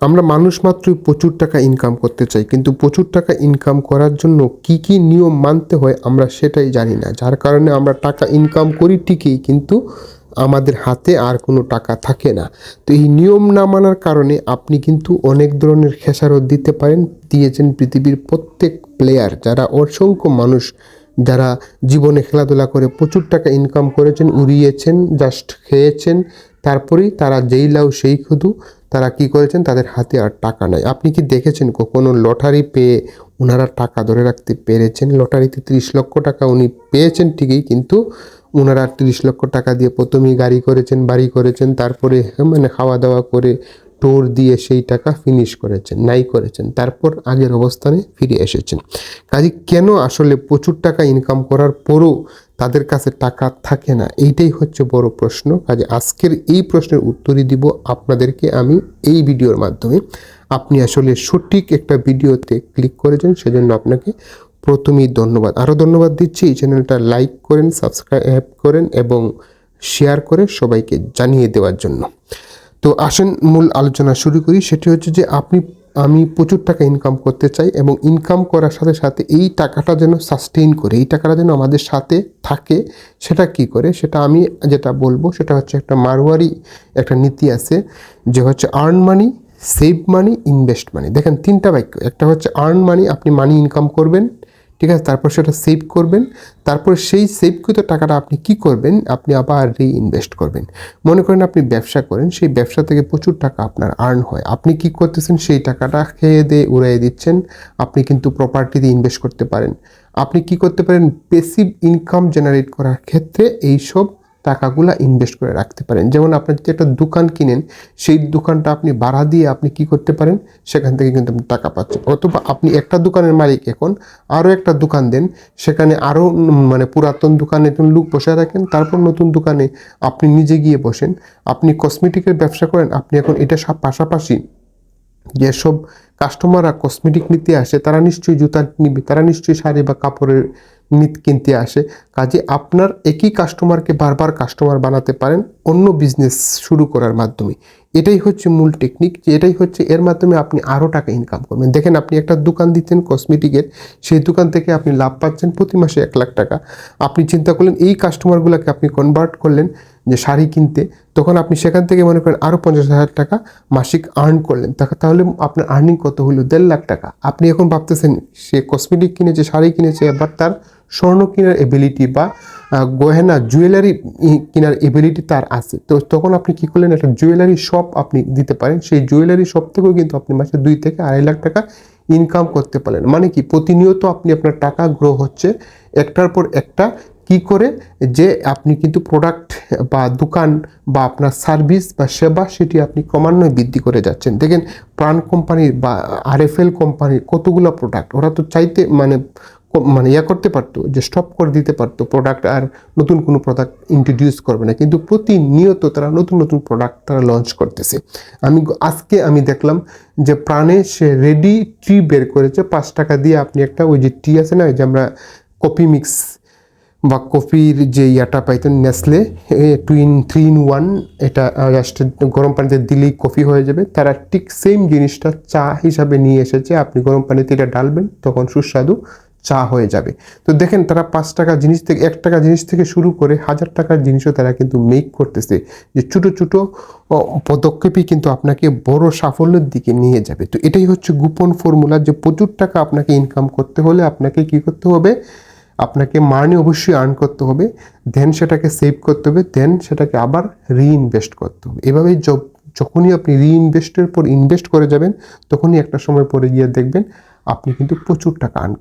আমরা মানুষ মাত্রই প্রচুর টাকা ইনকাম করতে চাই, কিন্তু প্রচুর টাকা ইনকাম করার জন্য কি কি নিয়ম মানতে হয় আমরা সেটাই জানি না। যার কারণে আমরা টাকা ইনকাম করি ঠিকই, কিন্তু আমাদের হাতে আর কোনো টাকা থাকে না। তো এই নিয়ম না মানার কারণে আপনি কিন্তু অনেক ধরনের খেসারত দিতে পারেন, দিয়েছেন পৃথিবীর প্রত্যেক প্লেয়ার যারা অসংখ্য মানুষ, যারা জীবনে খেলাধুলা করে প্রচুর টাকা ইনকাম করেছেন, উড়িয়েছেন জাস্ট খেয়েছেন তারপরেই তারা যেই লাউ, সেই খুদু, তারা কি করেছেন? তাদের হাতে আর টাকা নাই। আপনি কি দেখেছেন কোনো লটারি পেয়ে ওনারা টাকা ধরে রাখতে পেরেছেন? লটারিতে তিরিশ লক্ষ টাকা উনি পেয়েছেন ঠিকই, কিন্তু ওনারা তিরিশ লক্ষ টাকা দিয়ে প্রথমেই গাড়ি করেছেন, বাড়ি করেছেন, তারপরে মানে খাওয়া দাওয়া করে টোর দিয়ে সেই টাকা ফিনিশ করেছেন, নাই করেছেন, তারপর আগের অবস্থানে ফিরে এসেছেন। কাজে কেন আসলে প্রচুর টাকা ইনকাম করার পরও তাদের কাছে টাকা থাকে না? এইটাই হচ্ছে বড় প্রশ্ন। কাজে আজকের এই প্রশ্নের উত্তরই দিব আপনাদেরকে আমি এই ভিডিওর মাধ্যমে। আপনি আসলে সঠিক একটা ভিডিওতে ক্লিক করেছেন, সেজন্য আপনাকে প্রথমেই ধন্যবাদ। আরও ধন্যবাদ দিচ্ছি। এই চ্যানেলটা লাইক করেন, সাবস্ক্রাইব করেন এবং শেয়ার করে সবাইকে জানিয়ে দেওয়ার জন্য। তো আসেন, মূল আলোচনা শুরু করি। সেটি হচ্ছে যে আপনি আমি প্রচুর টাকা ইনকাম করতে চাই এবং ইনকাম করার সাথে সাথে এই টাকাটা যেন সাস্টেইন করে, এই টাকাটা যেন আমাদের সাথে থাকে, সেটা কি করে? সেটা আমি যেটা বলব, সেটা হচ্ছে একটা মারোয়ারি একটা নীতি আছে যে হচ্ছে earn money save money invest money দেখেন তিনটা বাক্য, একটা হচ্ছে আর্ন মানি আপনি মানি ইনকাম করবেন ঠিক আছে? তারপর সেটা সেভ করবেন। তারপর সেই সেভকৃত টাকাটা আপনি কি করবেন? আপনি আবার রিইনভেস্ট করবেন। মনে করেন আপনি ব্যবসা করেন, সেই ব্যবসা থেকে প্রচুর টাকা আপনার আর্ন হয়। আপনি কি করতেছেন? সেই টাকাটা খেয়ে দিয়ে উড়াই দিচ্ছেন। আপনি কিন্তু প্রপার্টিতে ইনভেস্ট করতে পারেন। আপনি কি করতে পারেন? পেসিভ ইনকাম জেনারেট করার ক্ষেত্রে এইসব টাকাগুলা ইনভেস্ট করে রাখতে পারেন। যেমন আপনি যদি একটা দোকান কিনেন, সেই দোকানটা আপনি ভাড়া দিয়ে আপনি কি করতে পারেন? সেখান থেকে কিন্তু আপনি টাকা পাচ্ছেন। অথবা আপনি একটা দোকানের মালিক এখন আরও একটা দোকান দেন, সেখানে আরও মানে পুরাতন দোকানে একজন লোক বসে রাখেন, তারপর নতুন দোকানে আপনি নিজে গিয়ে বসেন। আপনি কসমেটিকের ব্যবসা করেন, আপনি এখন এটা পাশাপাশি যেসব কাস্টমাররা কসমেটিক নিতে আসে, তারা নিশ্চয়ই জুতা নিবে, তারা নিশ্চয়ই শাড়ি বা কাপড়ের নিত কিনতে আসে। কাজে আপনার একই কাস্টমারকে বারবার কাস্টমার বানাতে পারেন, অন্য বিজনেস শুরু করার মাধ্যমে। এটাই হচ্ছে মূল টেকনিক যে এটাই হচ্ছে এর মাধ্যমে আপনি আরও টাকা ইনকাম করবেন। দেখেন, আপনি একটা দোকান দিতেন কসমেটিকের সেই দোকান থেকে আপনি লাভ পাচ্ছেন প্রতি মাসে এক লাখ টাকা। আপনি চিন্তা করলেন, এই কাস্টমারগুলোকে আপনি কনভার্ট করলেন যে শাড়ি কিনতে তখন আপনি সেখান থেকে মনে করেন আরও পঞ্চাশ হাজার টাকা মাসিক আর্ন করলেন। তাহলে আপনার আর্নিং কত হলো? দেড় লাখ টাকা। আপনি এখন ভাবতেছেন, সে কসমেটিক কিনেছে, শাড়ি কিনেছে এবার তার স্বর্ণ কেনার এবিলিটি বা গহেনা জুয়েলারি কেনার এবিলিটি তার আছে। তো তখন আপনি কি করলেন? একটা জুয়েলারি শপ আপনি দিতে পারেন। সেই জুয়েলারি শপ থেকেও কিন্তু আপনি মাসে দুই থেকে আড়াই লাখ টাকা ইনকাম করতে পারেন মানে কি? প্রতিনিয়ত আপনি আপনার টাকা গ্রো হচ্ছে। একটার পর একটা কি করে? যে আপনি কিন্তু প্রোডাক্ট বা দোকান বা আপনার সার্ভিস বা সেবা সেটি আপনি ক্রমান্বয়ে বৃদ্ধি করে যাচ্ছেন। দেখেন, প্রাণ কোম্পানির বা আরএফএল কোম্পানির কতগুলো প্রোডাক্ট ওরা তো চাইতে মানে মানে ইয়া করতে পারতো, যে স্টপ করে দিতে পারতো প্রোডাক্ট আর নতুন কোনো প্রোডাক্ট ইন্ট্রোডিউস করবে না। কিন্তু প্রতিনিয়ত তারা নতুন নতুন প্রোডাক্ট তারা লঞ্চ করতেছে। আমি আজকে আমি দেখলাম যে প্রাণে সে রেডি টি বের করেছে। পাঁচ টাকা দিয়ে আপনি একটা ওই যে টি আছে না, ওই যে আমরা কপি মিক্স বা কফির যে ইয়াটা পাইতেন নেসলে টুইন থ্রি ইন ওয়ান এটা জাস্ট গরম পানিতে দিলেই কফি হয়ে যাবে। তারা ঠিক সেম জিনিসটা চা হিসাবে নিয়ে এসেছে। আপনি গরম পানিতে এটা ডালবেন, তখন সুস্বাদু চা হয়ে যাবে। তো দেখেন, তারা পাঁচ টাকা জিনিস থেকে, এক টাকা জিনিস থেকে শুরু করে হাজার টাকার জিনিসও তারা কিন্তু মেক করতেছে। যে ছোটো ছোটো পদক্ষেপই কিন্তু আপনাকে বড় সাফল্যের দিকে নিয়ে যাবে। তো এটাই হচ্ছে গোপন ফর্মুলা যে প্রচুর টাকা আপনাকে ইনকাম করতে হলে আপনাকে কি করতে হবে? আপনাকে মানি অবশ্যই আর্ন করতে হবে দেন সেটাকে সেভ করতে হবে দেন সেটাকে আবার রিইনভেস্ট করতে হবে। এভাবেই যখনই আপনি রিইনভেস্টের পর ইনভেস্ট করে যাবেন, তখনই একটা সময় পরে গিয়ে দেখবেন আপনি কিন্তু প্রচুর টাকা আর্ন